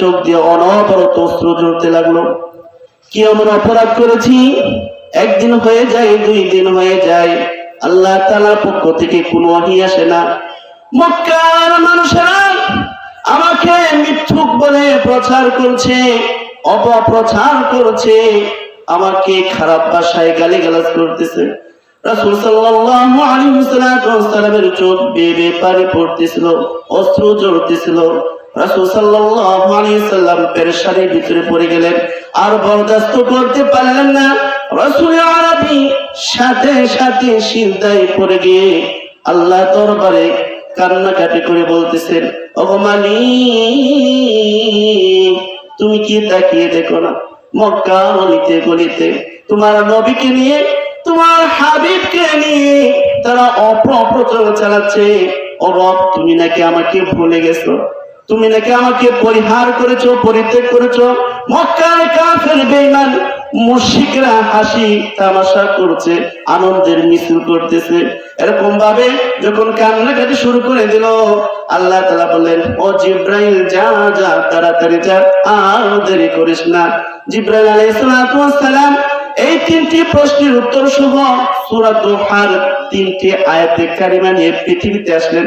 চোখ দিয়ে অনবরত অস্ত্র জ্বলতে লাগল। কি এমন অপরাধ করেছি? একদিন হয়ে যায়, দুই দিন হয়ে যায়। আল্লাহ তালার পক্ষ থেকে কোনো ওয়াহি আসে না। মক্কার মানুষেরা আমাকে মিথ্যুক বলে প্রচার করছে, অপপ্রচার করছে, আমাকে খারাপ ভাষায় গালিগালাজ করতেছে। রাসূল সাল্লাল্লাহু আলাইহি ওয়াসাল্লামের চোখ বেয়ে পানি পড়তেছিল, অস্ত্র জ্বলতেছিল। আল্লাহ দরবারে কান্নাকাটি করে বলতেছেন মালিক, তুমি কি তাকিয়ে দেখো না? মক্কা অলিতে গলিতে তোমার নবীকে নিয়ে, তোমার হাবিবকে নিয়ে তারা অপ্রপ্রচার চালাচ্ছে। ও রব, তুমি নাকি আমাকে ভুলে গেছো? তুমি নাকি আমাকে পরিহার করেছ, পরিত্যাগ করেছ? মক্কার কাফের হাসি, তামাশা করছে, আনন্দের মিছিল করতেছে। এরকম ভাবে যখন কান্নাকাটি শুরু করে দিল, আল্লাহ তাআলা বললেন, ও জিব্রাইল, যা যা, তাড়াতাড়ি যা, আর দেরি করিস না। জিব্রাইল আলাইহিস সালাম, এই তিনটি প্রশ্নের উত্তর সহ সূরা দোহার তিনটি আয়াতে কারিমা নিয়ে পৃথিবীতে আসলেন।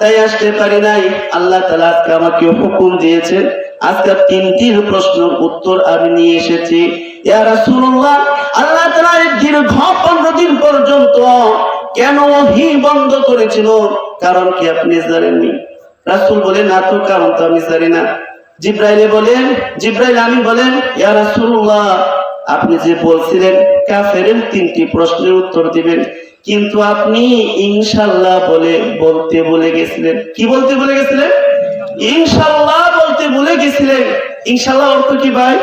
তাই আসতে পারি নাই। আল্লাহ তাআলা আজকে আমাকে হুকুম দিয়েছেন আজকে তিনটির প্রশ্নের উত্তর আমি নিয়ে এসেছি। আল্লাহ এই দীর্ঘ 15 দিন পর্যন্ত কেন ওহী বন্ধ করেছিল? কারণ কি আপনি জানেননি? রাসূল বলে না তো, কারণ তো আমি জানি না। জিব্রাইলে বলেন, জিব্রাইল, আমি বলেন, ইয়া রাসূলুল্লাহ, আপনি যে বলছিলেন, কাফেরের তিনটি প্রশ্নের উত্তর দিবেন। কিন্তু আপনি ইনশাল্লাহ বলে, বলতে বলে গেছিলেন। কি বলতে বলে গেছিলেন? ইনশাল্লাহ বলতে বলে গেছিলেন। ইনশাল্লাহ অর্থ কি ভাই?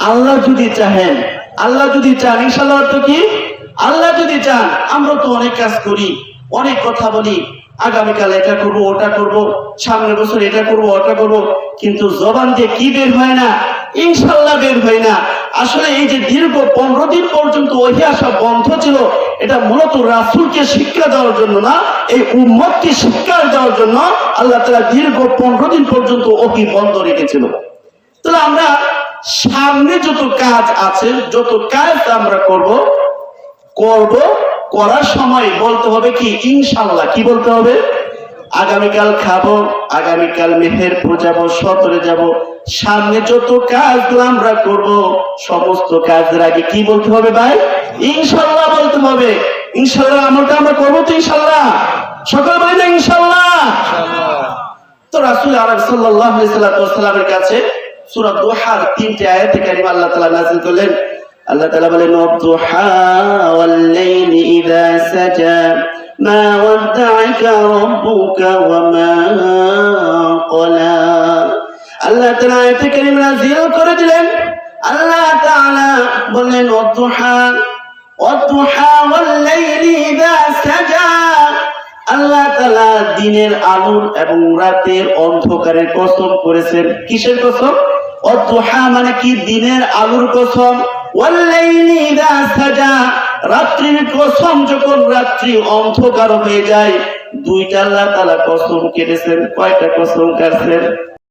আল্লাহ যদি চাহেন, আল্লাহ যদি চান, ইনশাল্লাহ অর্থ কি? আল্লাহ যদি চান, আমরা তো অনেক কাজ করি, অনেক কথা বলি। আগামীকাল এটা করব, ওটা করব, সামনের বছর এটা করব, ওটা করব। কিন্তু জবান দিয়ে কি বের হয় না? ইনশাল্লাহ বের হয় না। আসলে এই যে দীর্ঘ পনেরো দিন পর্যন্ত ওহি আসা বন্ধ ছিল, এটা মূলত রাসুলকে শিক্ষা দেওয়ার জন্য না, এই উম্মতকে শিক্ষা দেওয়ার জন্য আল্লাহ তালা দীর্ঘ পনেরো দিন পর্যন্ত ওহি বন্ধ রেখেছিল। তাহলে আমরা সামনে যত কাজ আছে, যত কাজ আমরা করব করব, করার সময় বলতে হবে কি? ইনশাল্লাহ কি বলতে হবে? আগামীকাল খাব আগামীকাল মেহেরপুর যাব সতরে যাব। সামনে যত কাজগুলো আমরা করব সমস্ত কাজের আগে কি বলতে হবে ভাই? ইনশাল্লাহ বলতে হবে। ইনশাল্লাহ আমলটা আমরা করব তো ইনশাল্লাহ। সকাল বলি না ইনশাল্লাহ। তো রাসূল আরব আলাইহি সাল্লামের কাছে সূরা দুহার তিনটি আয়াতে কারিমা আল্লাহ তাআলা নাযিল করলেন। আল্লাহ তাআলা বলেন ওয়াদুহা ওয়াল লাইলি ইযা সাজা। ওয়াদ্দাআকা রাব্বুকা ওয়া মা ক্বালা আল্লাহ তাআলা আয়াতে কারিমা নাযিল করে দিলেন আল্লাহ তাআলা বলেন ওয়াদুহা ওয়াদুহা ওয়াল ইযা সাজা। আল্লাহ তালা দিনের আলোর এবং রাতের অন্ধকারের কসম করেছেন। কিসের কসম? অদুহা মানে কি? দিনের আলোর কসম। ওয়াল্লাইলি ইযা সাজা। রাত্রির কসম যখন রাত্রি অন্ধকার হয়ে যায়, দুইটা আল্লাহ তালা কসম কেটেছেন, কয়টা কসম কাটছেন?